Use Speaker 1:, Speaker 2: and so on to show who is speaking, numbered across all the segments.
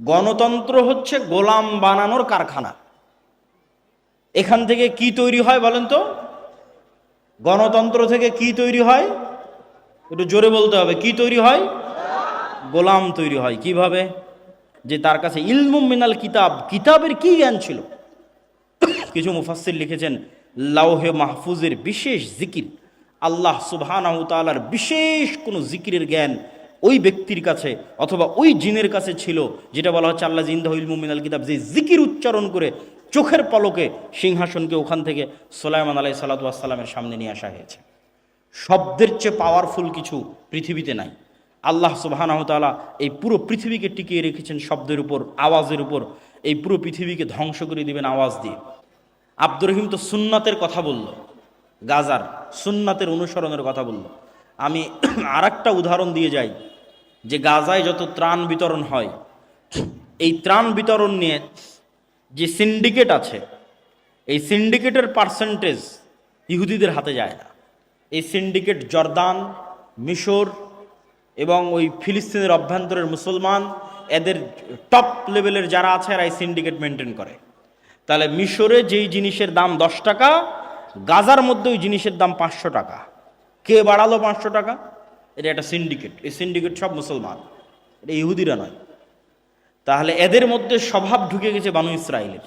Speaker 1: গণতন্ত্র হচ্ছে গোলাম বানানোর কারখানা। এখান থেকে কি তৈরি হয় বলেন তো? গণতন্ত্র থেকে কি তৈরি হয়? একটু জোরে বলতে হবে, কি তৈরি হয়? গোলাম তৈরি হয়। কীভাবে? যে তার কাছে ইলমুম মিনাল কিতাব, কিতাবের কি জ্ঞান ছিল? কিছু মুফাসসির লিখেছেন লাউহে মাহফুজের বিশেষ জিকির, আল্লাহ তাআলার বিশেষ কোনো জিকিরের জ্ঞান ওই ব্যক্তির কাছে অথবা ওই জিনের কাছে ছিল, যেটা বলা হচ্ছে আল্লাহ জিন্দা ইলমুম মিনাল কিতাব, যে জিকির উচ্চারণ করে চোখের পলকে সিংহাসনকে ওখান থেকে সোলাইমান আলাই সাল্লামের সামনে নিয়ে আসা হয়েছে। শব্দের চেয়ে পাওয়ারফুল কিছু পৃথিবীতে নাই। আল্লাহ সুবাহানহতালা এই পুরো পৃথিবীকে টিকিয়ে রেখেছেন শব্দের উপর, আওয়াজের উপর, এই পুরো পৃথিবীকে ধ্বংস করে দিবেন আওয়াজ দিয়ে। আব্দুর রহিম তো সুন্নাতের কথা বলল, গাজার সুন্নাতের অনুসরণের কথা বলল। আমি আর উদাহরণ দিয়ে যাই। যে গাজায় যত ত্রাণ বিতরণ হয়, এই ত্রাণ বিতরণ নিয়ে যে সিন্ডিকেট আছে, এই সিন্ডিকেটের পার্সেন্টেজ ইহুদিদের হাতে যায় না। এই সিন্ডিকেট জর্দান, মিশর এবং ওই ফিলিস্তিনের অভ্যন্তরের মুসলমান, এদের টপ লেভেলের যারা আছে, এরা এই সিন্ডিকেট মেনটেন করে। তাহলে মিশরে যেই জিনিসের দাম দশ টাকা, গাজার মধ্যে ওই জিনিসের দাম পাঁচশো টাকা। কে বাড়ালো পাঁচশো টাকা? এটা একটা সিন্ডিকেট এই সিন্ডিকেট সব মুসলমান। এটা ইহুদিরা নয়। তাহলে এদের মধ্যে স্বভাব ঢুকে গেছে বানু ইসরায়েলের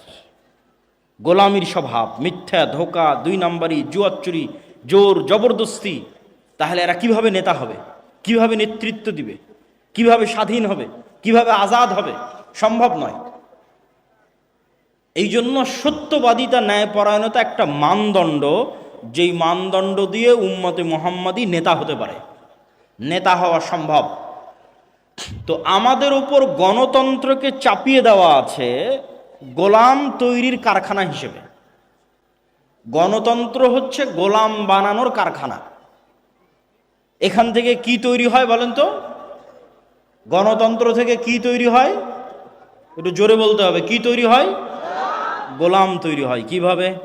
Speaker 1: গোলামির স্বভাব, মিথ্যা, ধোকা, দুই নাম্বারি জুয়াচুরি জোর, জবরদস্তি। তাহলে এরা কীভাবে নেতা হবে? কীভাবে নেতৃত্ব দিবে? কীভাবে স্বাধীন হবে? কীভাবে আজাদ হবে? সম্ভব নয়। এই জন্য সত্যবাদিতা ন্যায়পরায়ণতা একটা মানদণ্ড, যেই মানদণ্ড দিয়ে উম্মতে মোহাম্মদী নেতা হতে পারে। নেতা হওয়া সম্ভব। তো আমাদের উপর গণতন্ত্রকে চাপিয়ে দেওয়া আছে গোলাম তৈরির কারখানা হিসেবে। গণতন্ত্র হচ্ছে গোলাম বানানোর কারখানা। এখান থেকে কি তৈরি হয় বলেন তো? গণতন্ত্র থেকে কি তৈরি হয়? একটু জোরে বলতে হবে, কি তৈরি হয়? গোলাম তৈরি হয়। কীভাবে?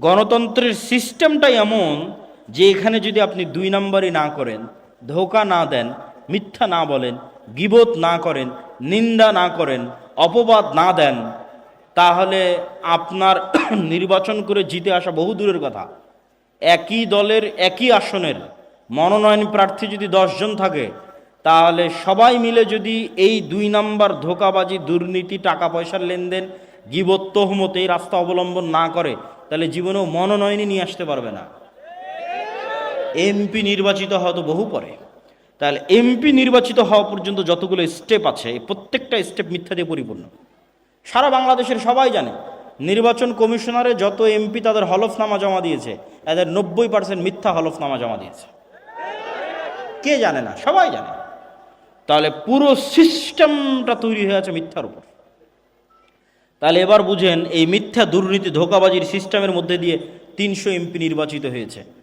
Speaker 1: গণতন্ত্রের সিস্টেমটাই এমন যে এখানে যদি আপনি দুই নম্বরই না করেন ধোকা না দেন, মিথ্যা না বলেন, গিবত না করেন, নিন্দা না করেন, অপবাদ না দেন, তাহলে আপনার নির্বাচন করে জিতে আসা বহু দূরের কথা। একই দলের, একই আসনের মনোনয়ন প্রার্থী যদি দশজন থাকে, তাহলে সবাই মিলে যদি এই দুই নাম্বার ধোকাবাজি, দুর্নীতি টাকা পয়সার লেনদেন, গিবত, তহমত এই রাস্তা অবলম্বন না করে, তাহলে জীবনেও মনোনয়নই নিয়ে আসতে পারবে না। এমপি নির্বাচিত হওয়া তো বহু পরে। তাহলে এমপি নির্বাচিত হওয়া পর্যন্ত যতগুলো স্টেপ আছে প্রত্যেকটা স্টেপ মিথ্যা দিয়ে পরিপূর্ণ। সারা বাংলাদেশের সবাই জানে, নির্বাচন কমিশনারে যত এমপি তাদের হলফনামা জমা দিয়েছে, এদের নব্বই পার্সেন্ট মিথ্যা হলফনামা জমা দিয়েছে। কে জানে না? সবাই জানে। তাহলে পুরো সিস্টেমটা তৈরি হয়ে আছে মিথ্যার উপর। তাহলে এবার বুঝেন, এই মিথ্যা দুর্নীতি ধোকাবাজির সিস্টেমের মধ্যে দিয়ে তিনশো এমপি নির্বাচিত হয়েছে।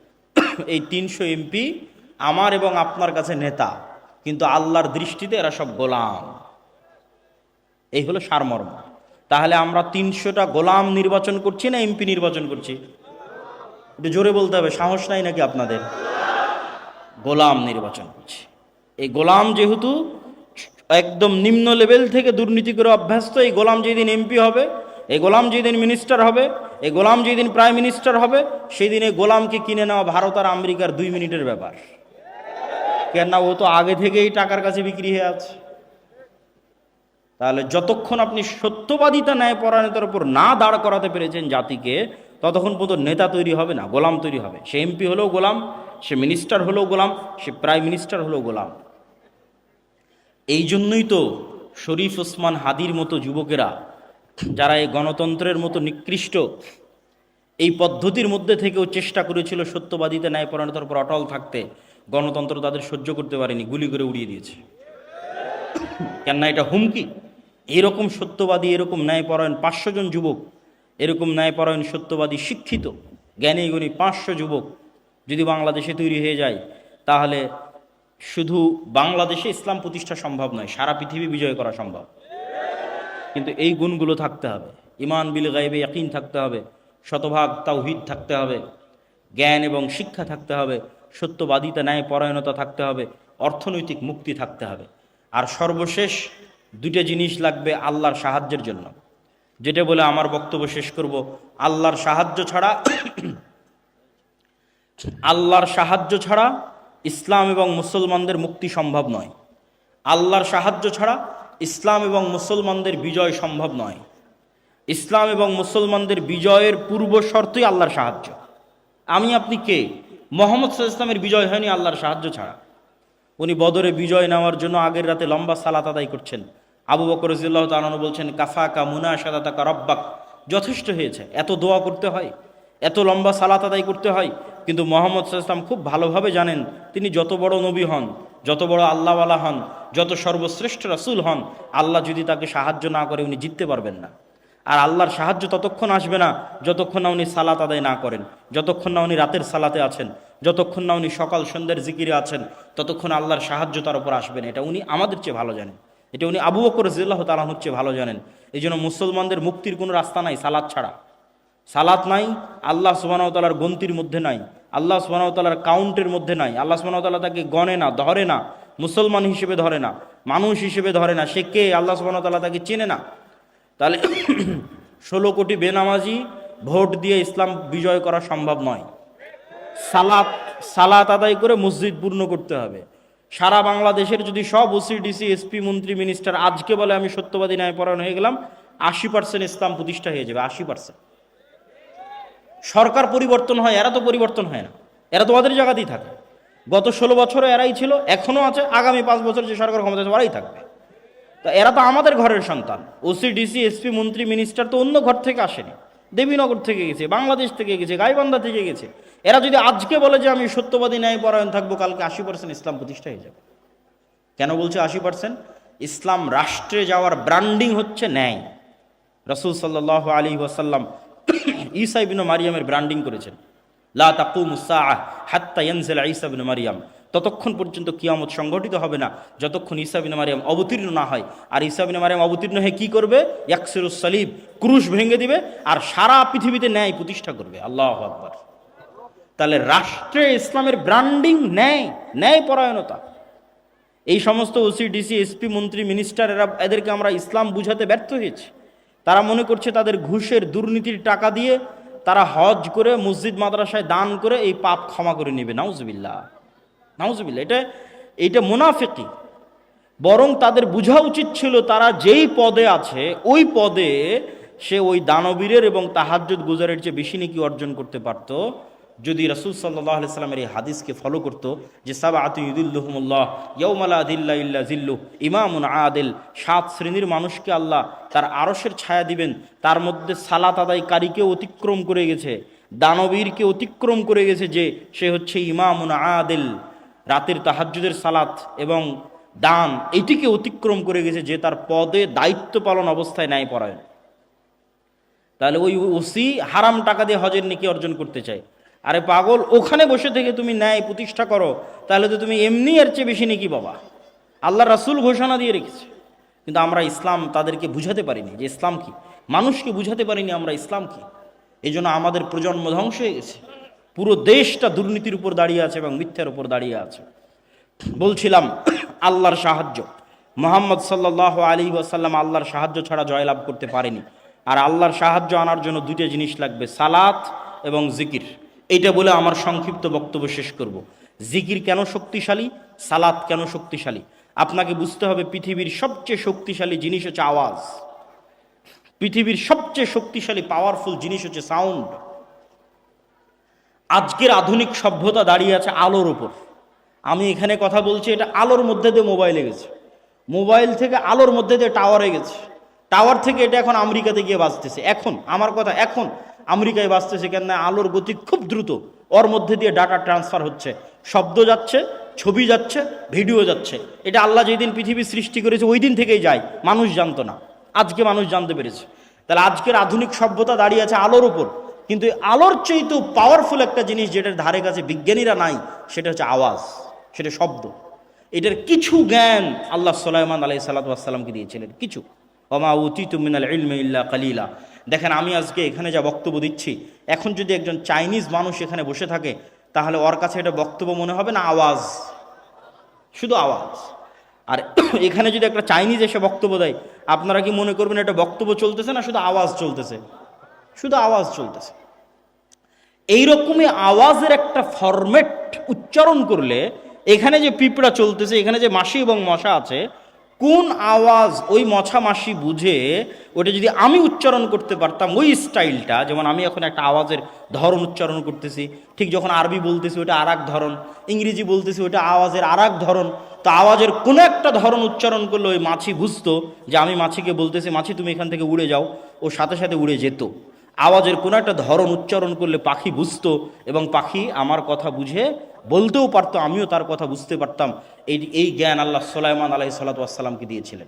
Speaker 1: এই তিনশো এমপি আমার এবং আপনার কাছে নেতা, কিন্তু আল্লাহর দৃষ্টিতে এরা সব গোলাম। এই হলো সারমর্ম। তাহলে আমরা তিনশোটা গোলাম নির্বাচন করছি না এমপি নির্বাচন করছি? একটু জোরে বলতে হবে, সাহস নাই নাকি আপনাদের? গোলাম নির্বাচন করছি। এই গোলাম যেহেতু একদম নিম্ন লেভেল থেকে দুর্নীতি করে অভ্যস্ত, এই গোলাম যেদিন এমপি হবে এই গোলাম যেদিন মিনিস্টার হবে, এই গোলাম যেদিন প্রাইম মিনিস্টার হবে সেই দিন এই গোলামকে কিনে নেওয়া ভারত আর আমেরিকার দুই মিনিটের ব্যাপার। কেন না ও তো আগে থেকেই টাকার কাছে বিক্রি হয়ে আছে। তাহলে যতক্ষণ আপনি সত্যবাদিতা ন্যায় পরায়ণতার উপর না দাঁড় করাতে পেরেছেন জাতিকে, ততক্ষণ পর্যন্ত নেতা তৈরি হবে না, গোলাম তৈরি হবে। সে এমপি হলেও গোলাম, সে মিনিস্টার হলেও গোলাম, সে প্রাইম মিনিস্টার হলেও গোলাম। এই জন্যই তো শরীফ ওসমান হাদির মতো যুবকেরা যারা এই গণতন্ত্রের মতো নিকৃষ্ট, এই পদ্ধতির মধ্যে থেকেও চেষ্টা করেছিল সত্যবাদীতে ন্যায় পরায়ণতার উপর অটল থাকতে। গণতন্ত্র তাদের সহ্য করতে পারেনি, গুলি করে উড়িয়ে দিয়েছে। কেননা এটা হুমকি। এরকম সত্যবাদী, এরকম ন্যায়পরায়ণ পাঁচশো জন যুবক, এরকম ন্যায়পরায়ণ সত্যবাদী শিক্ষিত জ্ঞানী গুণী পাঁচশো যুবক যদি বাংলাদেশে তৈরি হয়ে যায়, তাহলে শুধু বাংলাদেশে ইসলাম প্রতিষ্ঠা সম্ভব নয়, সারা পৃথিবী বিজয় করা সম্ভব। কিন্তু এই গুণগুলো থাকতে হবে। ইমান বিল গাইবে ইয়াকিন থাকতে হবে, শতভাগ তাওহিদ থাকতে হবে, জ্ঞান এবং শিক্ষা থাকতে হবে, সত্যবাদিতা ন্যায় পরায়ণতা থাকতে হবে, অর্থনৈতিক মুক্তি থাকতে হবে। আর সর্বশেষ দুইটা জিনিস লাগবে আল্লাহর সাহায্যের জন্য। যেটা বলে আমার বক্তব্য শেষ করব। আল্লাহর সাহায্য ছাড়া, আল্লাহর সাহায্য ছাড়া ইসলাম এবং মুসলমানদের মুক্তি সম্ভব নয়। আল্লাহর সাহায্য ছাড়া ইসলাম এবং মুসলমানদের বিজয় সম্ভব নয়। ইসলাম এবং মুসলমানদের বিজয়ের পূর্ব শর্তই আল্লাহর সাহায্য। আমি, আপনি কে? মোহাম্মদ ইসলামের বিজয় হয়নি আল্লাহর সাহায্য ছাড়া। উনি বদরে বিজয় নেওয়ার জন্য আগের রাতে লম্বা সালাত আদায় করছেন। আবু বকর রজিল্লাহ তালানু বলছেন, কাফাকা মুনা সাদাতাকা রব্বাক। যথেষ্ট হয়েছে। এত দোয়া করতে হয়। এত লম্বা সালাত আদায় করতে হয়। কিন্তু মোহাম্মদ সাল্লাম খুব ভালোভাবে জানেন, তিনি যত বড় নবী হন, যত বড় আল্লাহওয়ালা হন, যত সর্বশ্রেষ্ঠ রাসূল হন, আল্লাহ যদি তাকে সাহায্য না করে উনি জিততে পারবেন না। আর আল্লাহর সাহায্য ততক্ষণ আসবে না যতক্ষণ না উনি সালাত আদায় না করেন, যতক্ষণ না উনি রাতের সালাতে আছেন, যতক্ষণ না উনি সকাল সন্ধ্যের জিকিরে আছেন, ততক্ষণ আল্লাহর সাহায্য তার উপর আসবেন এটা উনি আমাদের চেয়ে ভালো জানেন। এটা উনি আবু বকর জিল্লাহ তালাহ হচ্ছে ভালো জানেন। এই জন্য মুসলমানদের মুক্তির কোনো রাস্তা নাই সালাদ ছাড়া। সালাত নাই, আল্লাহ সুবাহতালার গন্তির মধ্যে নাই, আল্লাহ সুবাহতালার কাউন্টের মধ্যে নাই, আল্লাহ সুবাহতাল্লাহ তাকে গণে না, ধরে না, মুসলমান হিসেবে ধরে না, মানুষ হিসেবে ধরে না, সে কে, আল্লাহ সুবাহতাল্লাহ তাকে চেনে না। তাহলে ষোলো কোটি বেনামাজি ভোট দিয়ে ইসলাম বিজয় করা সম্ভব নয়। সালাত সালাত আদায় করে মসজিদ পূর্ণ করতে হবে। সারা বাংলাদেশের যদি সব ওসি ডিসি এসপি মন্ত্রী মিনিস্টার আজকে বলে আমি সত্যবাদী ন্যায়পরায়ণ হয়ে গেলাম, আশি পার্সেন্ট ইসলাম প্রতিষ্ঠা হয়ে যাবে, আশি পার্সেন্ট সরকার পরিবর্তন হয়, এরা তো পরিবর্তন হয় না। এরা তো ওদের জায়গাতেই থাকে। গত ষোলো বছরও এরাই ছিল, এখনও আছে, আগামী পাঁচ বছর যে সরকার ক্ষমতা আছে, ওরাই থাকবে। তা এরা তো আমাদের ঘরের সন্তান। ওসি ডিসি এসপি মন্ত্রী মিনিস্টার তো অন্য ঘর থেকে আসেনি। দেবীনগর থেকে গেছে, বাংলাদেশ থেকে গেছে, গাইবান্ধা থেকে গেছে। এরা যদি আজকে বলে যে আমি সত্যবাদী ন্যায় পরায়ণ থাকব, কালকে আশি পার্সেন্ট ইসলাম প্রতিষ্ঠা হয়ে যাবে। কেন বলছে আশি পার্সেন্ট ইসলাম রাষ্ট্রে যাওয়ার ব্র্যান্ডিং হচ্ছে ন্যায়। রসুল সাল্লাহ আলী ওয়াসাল্লাম ঈসা ইবিন মারিয়ামের ব্র্যান্ডিং করেছেন। লা তাকুম হাত্তা ইয়ানজিল ঈসা ইবিন মারিয়াম। ততক্ষণ পর্যন্ত কিয়ামত সংগঠিত হবে না। যতক্ষণ ঈসা বিন মারিয়াম অবতীর্ণ না হয়। আর ঈসা বিন মারিয়াম অবতীর্ণ হয়ে কি করবে? ইয়াকসিরুস সালিব, ক্রুশ ভেঙে দিবে আর সারা পৃথিবীতে ন্যায় প্রতিষ্ঠা করবে। আল্লাহ আকবর। তাহলে রাষ্ট্রে ইসলামের ব্র্যান্ডিং ন্যায় ন্যায় পরায়ণতা এই সমস্ত ওসি ডিসি এসপি মন্ত্রী মিনিস্টার এরা, এদেরকে আমরা ইসলাম বুঝাতে ব্যর্থ হয়েছি। তারা মনে করছে তাদের ঘুষের দুর্নীতির টাকা দিয়ে তারা হজ করে, মসজিদ, মাদ্রাসায় দান করে এই পাপ ক্ষমা করে নেবে। নাউজবিল্লা নাউজবিল্লা এটা এটা মুনাফিকি। বরং তাদের বোঝা উচিত ছিল তারা যেই পদে আছে, ওই পদে সে ওই দানবীরের এবং তাহাজ্জুদ গুজারের চেয়ে বেশি নাকি অর্জন করতে পারত। যদি রাসুল সাল্লাহ সাল্লামের এই হাদিসকে ফলো করতো যে সাবা আতিউদ্দুল্লাহমুল্লাহ ইয়ৌমালা আদিল্লা ইল্লা জিল্লু ইমামুন আদেল, সাত শ্রেণির মানুষকে আল্লাহ তার আরসের ছায়া দিবেন, তার মধ্যে সালাত আদায়কারীকে অতিক্রম করে গেছে, দানবীরকে অতিক্রম করে গেছে যে সে হচ্ছে ইমামুন আদেল, রাতের তাহাজ্জুদের সালাত এবং দান, এটিকে অতিক্রম করে গেছে যে তার পদে দায়িত্ব পালন অবস্থায় ন্যায় পরায়ণ তাহলে ওই ওসি হারাম টাকা দিয়ে হজের নিকে অর্জন করতে চায়। আরে পাগল, ওখানে বসে থেকে তুমি ন্যায় প্রতিষ্ঠা করো, তাহলে তো তুমি এমনি এর চেয়ে বেশি নাকি বাবা। আল্লাহ রাসুল ঘোষণা দিয়ে রেখেছে। কিন্তু আমরা ইসলাম তাদেরকে বুঝাতে পারিনি যে ইসলাম কি? মানুষকে বুঝাতে পারিনি আমরা ইসলাম কি? এই জন্য আমাদের প্রজন্ম ধ্বংস হয়ে গেছে। পুরো দেশটা দুর্নীতির উপর দাঁড়িয়ে আছে এবং মিথ্যার উপর দাঁড়িয়ে আছে। বলছিলাম, আল্লাহর সাহায্য। মোহাম্মদ সাল্লাহ আলী ওয়াসাল্লাম আল্লাহর সাহায্য ছাড়া জয়লাভ করতে পারেনি। আর আল্লাহর সাহায্য আনার জন্য দুইটা জিনিস লাগবে, সালাত এবং জিকির। এইটা বলে আমার সংক্ষিপ্ত বক্তব্য শেষ করব। জিকির কেন শক্তিশালী? সালাত কেন শক্তিশালী? আপনাকে বুঝতে হবে, পৃথিবীর সবচেয়ে শক্তিশালী জিনিস হচ্ছে আওয়াজ। পৃথিবীর সবচেয়ে শক্তিশালী পাওয়ারফুল জিনিস হচ্ছে সাউন্ড আজকের আধুনিক সভ্যতা দাঁড়িয়ে আছে আলোর ওপর আমি এখানে কথা বলছি, এটা আলোর মধ্যে দিয়ে মোবাইলে গেছে। মোবাইল থেকে আলোর মধ্যে দিয়ে টাওয়ারে গেছে। টাওয়ার থেকে এটা এখন আমেরিকাতে গিয়ে বাঁচতেছে এখন, আমার কথা, এখন। আমেরিকায় বাঁচতেছে কেন না আলোর গতি খুব দ্রুত। ওর মধ্যে দিয়ে ডাটা ট্রান্সফার হচ্ছে। শব্দ যাচ্ছে, ছবি যাচ্ছে, ভিডিও যাচ্ছে। এটা আল্লাহ যেদিন পৃথিবী সৃষ্টি করেছে, ওই দিন থেকেই যায়। মানুষ জানতো না। আজকে মানুষ জানতে পেরেছে। তাহলে আজকের আধুনিক সভ্যতা দাঁড়িয়ে আছে আলোর উপর। কিন্তু আলোর চেয়েতেও পাওয়ারফুল একটা জিনিস যেটার ধারে কাছে বিজ্ঞানীরা নাই, সেটা হচ্ছে আওয়াজ। সেটা শব্দ। এটার কিছু জ্ঞান আল্লাহ সালাইমান আলাই সাল্লাতামকে দিয়েছিলেন। কিছু। অমা উতিত মিনাল ইলমে ইল্লা কালিলা। দেখেন, আমি আজকে এখানে যা বক্তব্য দিচ্ছি, এখন যদি একজন চাইনিজ মানুষ এখানে বসে থাকে, তাহলে ওর কাছে এটা বক্তব্য মনে হবে না আওয়াজ? শুধু আওয়াজ। আর এখানে যদি একটা চাইনিজ এসে বক্তব্য দেয়, আপনারা কি মনে করবেন এটা বক্তব্য চলতেছে না শুধু আওয়াজ চলতেছে? শুধু আওয়াজ চলতেছে। এইরকমই আওয়াজের একটা ফরম্যাট উচ্চারণ করলে, এখানে যে পিঁপড়া চলতেছে, এখানে যে মাসি এবং মশা আছে কোন আওয়াজ ওই মশা মাসি বুঝে ওটা যদি আমি উচ্চারণ করতে পারতাম ওই স্টাইলটা, যেমন আমি এখন একটা আওয়াজের ধরন উচ্চারণ করতেছি, ঠিক যখন আরবি বলতেছি ওটা আর ধরন, ইংরেজি বলতেছি ওটা আওয়াজের আর ধরন, তো আওয়াজের কোনো একটা ধরন উচ্চারণ করলে ওই মাছি বুঝতো যে আমি মাছিকে বলতেছি, মাছি, তুমি এখান থেকে উড়ে যাও। ও সাথে সাথে উড়ে যেত। আওয়াজের কোনো একটা ধরন উচ্চারণ করলে পাখি বুঝতো এবং পাখি আমার কথা বুঝে বলতেও পারতো, আমিও তার কথা বুঝতে পারতাম। এই এই জ্ঞান আল্লাহ সোলাইমান আলাহি সাল্লাতামকে দিয়েছিলেন।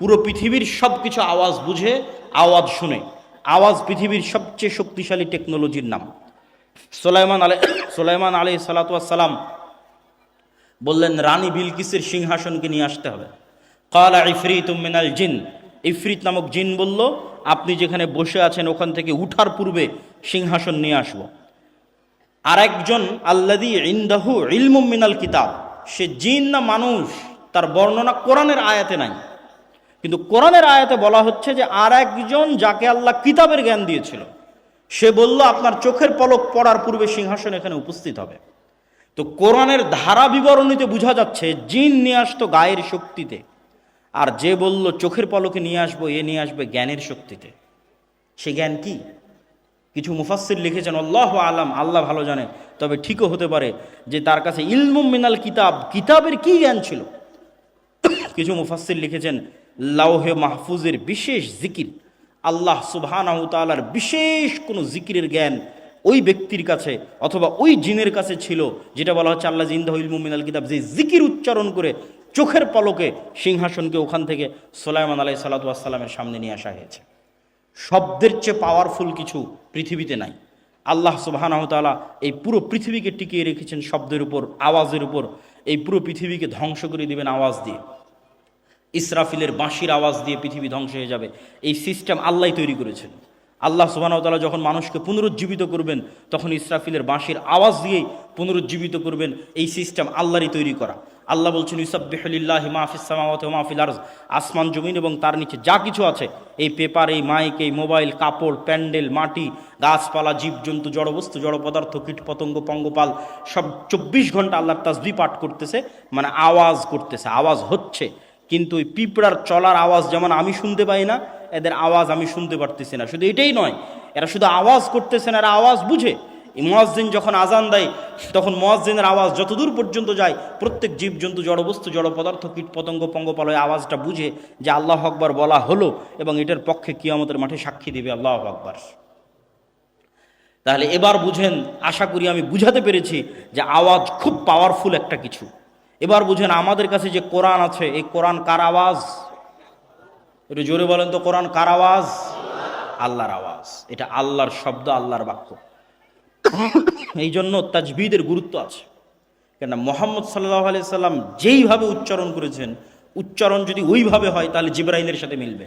Speaker 1: পুরো পৃথিবীর সব কিছু আওয়াজ বুঝে, আওয়াজ শুনে। আওয়াজ পৃথিবীর সবচেয়ে শক্তিশালী টেকনোলজির নাম। সোলাইমান আলাই, সোলাইমান আলি সালাতাম বললেন, রানী বিলকিসের সিংহাসনকে নিয়ে আসতে হবে। কালা ইফরিত মিনাল জিন। ইফরিত নামক জিন বলল, আপনি যেখানে বসে আছেন, ওখান থেকে উঠার পূর্বে সিংহাসন নিয়ে আসব। আর একজন আল্লাদি ইন্দাহু ইলমুম মিনাল কিতাব, সে জিন না মানুষ, তার বর্ণনা কোরআনের আয়াতে নাই। কিন্তু কোরআনের আয়াতে বলা হচ্ছে যে আর একজন যাকে আল্লাহ কিতাবের জ্ঞান দিয়েছিল, সে বলল, আপনার চোখের পলক পড়ার পূর্বে সিংহাসন এখানে উপস্থিত হবে। তো কোরআনের ধারা বিবরণীতে বোঝা যাচ্ছে, জিন নিয়ে আসতো গায়ের শক্তিতে, আর যে বলল, চোখের পলকে নিয়ে আসব, এ নিয়ে আসবে জ্ঞানের শক্তিতে। সে জ্ঞান কি? কিছু মুফাসির লিখেছেন আল্লাহ আলাম, আল্লাহ ভালো জানে। তবে ঠিকও হতে পারে যে তার কাছে ইলমুম মিনাল কিতাব, কিতাবের কি জ্ঞান ছিল? কিছু মুফাসির লিখেছেন লাউহে মাহফুজের বিশেষ জিকির। আল্লাহ সুবহানাহু তাআলার বিশেষ কোনো জিকিরের জ্ঞান ওই ব্যক্তির কাছে অথবা ওই জিনের কাছে ছিল, যেটা বলা হচ্ছে আল্লাহ জিন্দা ইলমুম মিনাল কিতাব, যে জিকির উচ্চারণ করে চোখের পলকে সিংহাসনকে ওখান থেকে সোলাইমান আলাই সাল্লাতামের সামনে নিয়ে আসা হয়েছে। শব্দের চেয়ে পাওয়ারফুল কিছু পৃথিবীতে নাই। আল্লাহ সুবাহানহতালা এই পুরো পৃথিবীকে টিকিয়ে রেখেছেন শব্দের উপর, আওয়াজের উপর, এই পুরো পৃথিবীকে ধ্বংস করে দিবেন আওয়াজ দিয়ে। ইসরাফিলের বাঁশির আওয়াজ দিয়ে পৃথিবী ধ্বংস হয়ে যাবে। এই সিস্টেম আল্লাহ তৈরি করেছেন। আল্লাহ সুবাহতালা যখন মানুষকে পুনরুজ্জীবিত করবেন, তখন ইসরাফিলের বাঁশির আওয়াজ দিয়েই পুনরুজ্জীবিত করবেন। এই সিস্টেম আল্লাহরই তৈরি করা। আল্লাহ বলছেন ইসাবিল্লাহ মাহফিসামাওয়াত মাহফিল আরজ আসমান, জমিন এবং তার নিচে যা কিছু আছে, এই পেপার, এই মাইক, এই মোবাইল, কাপড়, প্যান্ডেল, মাটি, গাছপালা, জীবজন্তু, জড়বস্তু জড় পদার্থ কীট পতঙ্গ পঙ্গপাল, সব চব্বিশ ঘণ্টা আল্লাহর তাসবি পাঠ করতেছে মানে আওয়াজ করতেছে, আওয়াজ হচ্ছে। কিন্তু ওই পিঁপড়ার চলার আওয়াজ যেমন আমি শুনতে পাই না, এদের আওয়াজ আমি শুনতে পারতেছি না। শুধু এটাই নয়, এরা শুধু আওয়াজ করতেছে না, এরা আওয়াজ বুঝে। মোয়াজ্জিন যখন আজান দেয়, তখন মোয়াজ্জিনের আওয়াজ যতদূর পর্যন্ত যায়, প্রত্যেক জীবজন্তু, জড়বস্তু জড় পদার্থ কীট পতঙ্গ পঙ্গপাল আওয়াজটা বুঝে যে আল্লাহ আকবর বলা হলো এবং এটার পক্ষে কিয়ামতের মাঠে সাক্ষী দিবে আল্লাহ আকবর। তাহলে এবার বুঝেন, আশা করি আমি বুঝাতে পেরেছি যে আওয়াজ খুব পাওয়ারফুল একটা কিছু। এবার বুঝেন আমাদের কাছে যে কোরআন আছে, এই কোরআন কার আওয়াজ? একটু জোরে বলেন তো, কোরআন কার আওয়াজ? আল্লাহর আওয়াজ। এটা আল্লাহর শব্দ, আল্লাহর বাক্য। এই জন্য তাজবিদের গুরুত্ব আছে। কেন মোহাম্মদ সাল্লাহ আলি সাল্লাম যেইভাবে উচ্চারণ করেছেন, উচ্চারণ যদি ওইভাবে হয়, তাহলে জিব্রাইলের সাথে মিলবে।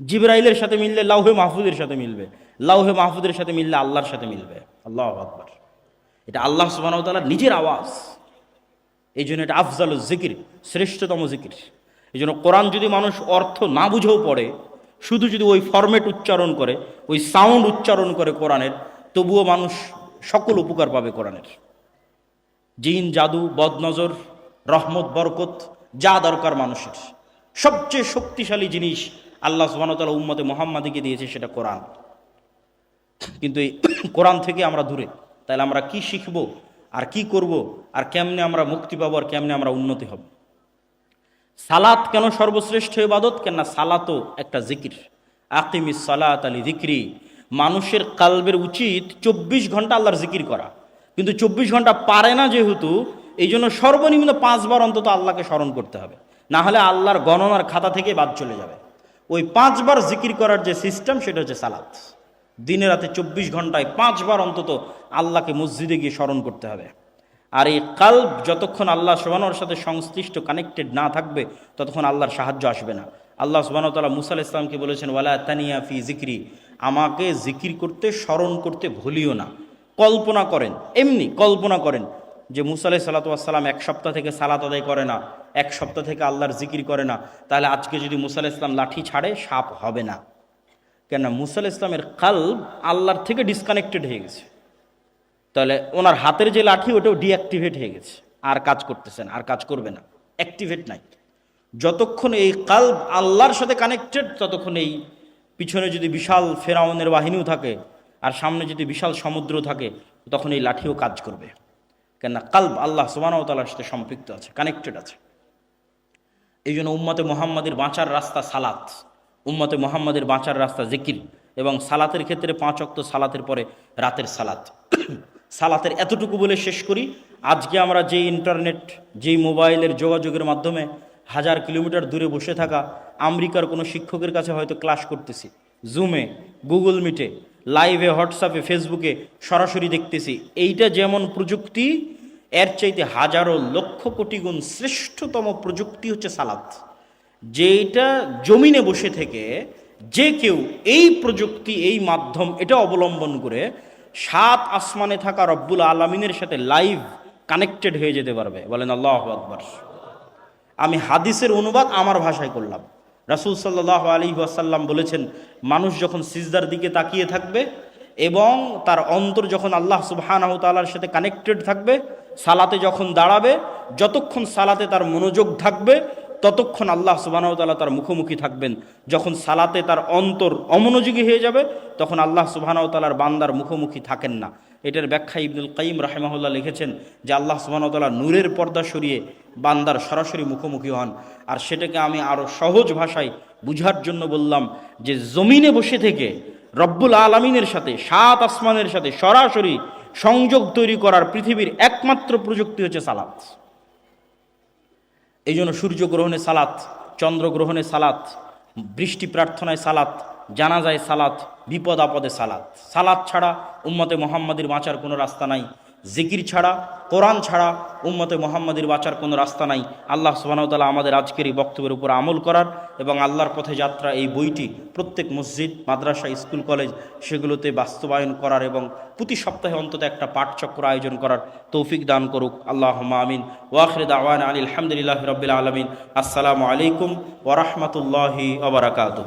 Speaker 1: জিব্রাইলের সাথে মিললে লাউহে মাহফুদের সাথে মিলবে। লাউহে মাহফুদের সাথে মিললে আল্লাহর সাথে মিলবে। আল্লাহ আকবর। এটা আল্লাহ সুবাহতালার নিজের আওয়াজ। এই জন্য এটা আফজাল জিকির, শ্রেষ্ঠতম জিকির। এই জন্য কোরআন যদি মানুষ অর্থ না বুঝেও পড়ে, শুধু যদি ওই ফরম্যাট উচ্চারণ করে, ওই সাউন্ড উচ্চারণ করে কোরআনের তবুও মানুষ সকল উপকার পাবে কোরআনের। জিন, জাদু, বদনজর, রহমত, বরকত, যা দরকার মানুষের। সবচেয়ে শক্তিশালী জিনিস আল্লাহ সুবাহতালা উম্মতে মোহাম্মদীকে দিয়েছে সেটা কোরআন। কিন্তু এই কোরআন থেকে আমরা দূরে। তাহলে আমরা কি শিখব, আর কি করব, আর কেমনে আমরা মুক্তি পাবো, আর কেমনে আমরা উন্নতি হব? সালাত কেন সর্বশ্রেষ্ঠ ইবাদত? কেন না সালাতও একটা জিকির। আকিমিস সালাত আলী জিক্রি। মানুষের কালবের উচিত চব্বিশ ঘণ্টা আল্লাহর জিকির করা। কিন্তু চব্বিশ ঘণ্টা পারে না যেহেতু, এই জন্য সর্বনিম্ন পাঁচবার অন্তত আল্লাহকে স্মরণ করতে হবে। না হলে আল্লাহর গণনার খাতা থেকে বাদ চলে যাবে। ওই পাঁচবার জিকির করার যে সিস্টেম, সেটা হচ্ছে সালাত। দিনে রাতে চব্বিশ ঘন্টায় পাঁচবার অন্তত আল্লাহকে মসজিদে গিয়ে স্মরণ করতে হবে। আর এই কাল্ব যতক্ষণ আল্লাহ সোবানোর সাথে সংশ্লিষ্ট কানেক্টেড না থাকবে, ততক্ষণ আল্লাহর সাহায্য আসবে না। আল্লাহ সুবাহতাল্লাহ মুসাল ইসলামকে বলেছেন, ওয়ালা তানিয়া ফি জিক্রি আমাকে জিকির করতে, স্মরণ করতে ভুলিও না। কল্পনা করেন, এমনি কল্পনা করেন যে মুসা আলাই সাল্লাতাম এক সপ্তাহ থেকে সালাত আদায় করে না, এক সপ্তাহ থেকে আল্লাহর জিকির করে না। তাহলে আজকে যদি মুসাল ইসলাম লাঠি ছাড়ে, সাপ হবে না। কেন মুসাল ইসলামের কাল আল্লাহর থেকে ডিসকানেক্টেড হয়ে গেছে। তাহলে ওনার হাতের যে লাঠি, ওটাও ডিঅ্যাক্টিভেট হয়ে গেছে। আর কাজ করতেছেন আর কাজ করবে না। অ্যাক্টিভেট নাই। যতক্ষণ এই কাল আল্লাহর সাথে কানেক্টেড ততক্ষণ এই পিছনে যদি বিশাল ফেরাউনের বাহিনীও থাকে, আর সামনে যদি বিশাল সমুদ্র থাকে, তখন এই লাঠিও কাজ করবে। কেননা কাল্ব আল্লাহ সুবাহতালার সাথে সম্পৃক্ত আছে কানেক্টেড আছে। এই জন্য উম্মতে মোহাম্মদের বাঁচার রাস্তা সালাত। উম্মতে মোহাম্মদের বাঁচার রাস্তা জিকির। এবং সালাতের ক্ষেত্রে পাঁচ অক্ত সালাতের পরে রাতের সালাত। সালাতের এতটুকু বলে শেষ করি। আজকে আমরা যেই ইন্টারনেট যেই মোবাইলের যোগাযোগের মাধ্যমে হাজার কিলোমিটার দূরে বসে থাকা আমেরিকার কোনো শিক্ষকের কাছে হয়তো ক্লাস করতেছি। জুমে গুগল মিটে লাইভে হোয়াটসঅ্যাপে ফেসবুকে সরাসরি দেখতেছি। এইটা যেমন প্রযুক্তি, এর চাইতে হাজারো লক্ষ কোটি গুণ শ্রেষ্ঠতম প্রযুক্তি হচ্ছে সালাত যেটা জমিনে বসে থেকে যে কেউ এই প্রযুক্তি, এই মাধ্যম, এটা অবলম্বন করে সাত আসমানে থাকা রব্বুল আলমিনের সাথে লাইভ কানেক্টেড হয়ে যেতে পারবে। বলেন আল্লাহ আকবর। আমি হাদিসের অনুবাদ আমার ভাষায় করলাম। রাসুল সাল্লাহ আলী ওয়াসাল্লাম বলেছেন, মানুষ যখন সিজদার দিকে তাকিয়ে থাকবে এবং তার অন্তর যখন আল্লাহ সুবাহানাহ তালার সাথে কানেক্টেড থাকবে, সালাতে যখন দাঁড়াবে, যতক্ষণ সালাতে তার মনোযোগ থাকবে, ততক্ষণ আল্লাহ সুবাহানাহ তালা তার মুখোমুখি থাকবেন। যখন সালাতে তার অন্তর অমনোযোগী হয়ে যাবে, তখন আল্লাহ সুবাহানাহ তালার বান্দার মুখোমুখি থাকেন না। এটার ব্যাখ্যা ইবনুল কাইম রাহেমাহুল্লাহ লিখেছেন যে আল্লাহ সুবাহতাল্লাহ নূরের পর্দা সরিয়ে বান্দার সরাসরি মুখোমুখি হন। আর সেটাকে আমি আরও সহজ ভাষায় বুঝার জন্য বললাম যে জমিনে বসে থেকে রব্বুল আলমিনের সাথে, সাত আসমানের সাথে সরাসরি সংযোগ তৈরি করার পৃথিবীর একমাত্র প্রযুক্তি হচ্ছে সালাত। এই জন্য সূর্যগ্রহণে সালাত, চন্দ্রগ্রহণে সালাত, বৃষ্টি প্রার্থনায় সালাত, জানাজায় সালাত বিপদ আপদে সালাত। সালাত ছাড়া উম্মতে মোহাম্মদের বাঁচার কোনো রাস্তা নাই। জিকির ছাড়া, কোরআন ছাড়া উম্মতে মোহাম্মদের বাঁচার কোনো রাস্তা নাই। আল্লাহ সুবাহতাল্লাহ আমাদের আজকের এই বক্তব্যের উপর আমল করার এবং আল্লাহর পথে যাত্রা এই বইটি প্রত্যেক মসজিদ, মাদ্রাসা, স্কুল, কলেজ সেগুলোতে বাস্তবায়ন করার এবং প্রতি সপ্তাহে অন্তত একটা পাঠচক্র আয়োজন করার তৌফিক দান করুক। আল্লাহ আমিন। ওয়াখরে দাওয়ান আলী আলহামদুলিল্লাহ রবিল আলমিন। আসসালামু আলাইকুম ওরহমতুল্লাহি ওবরাকাতু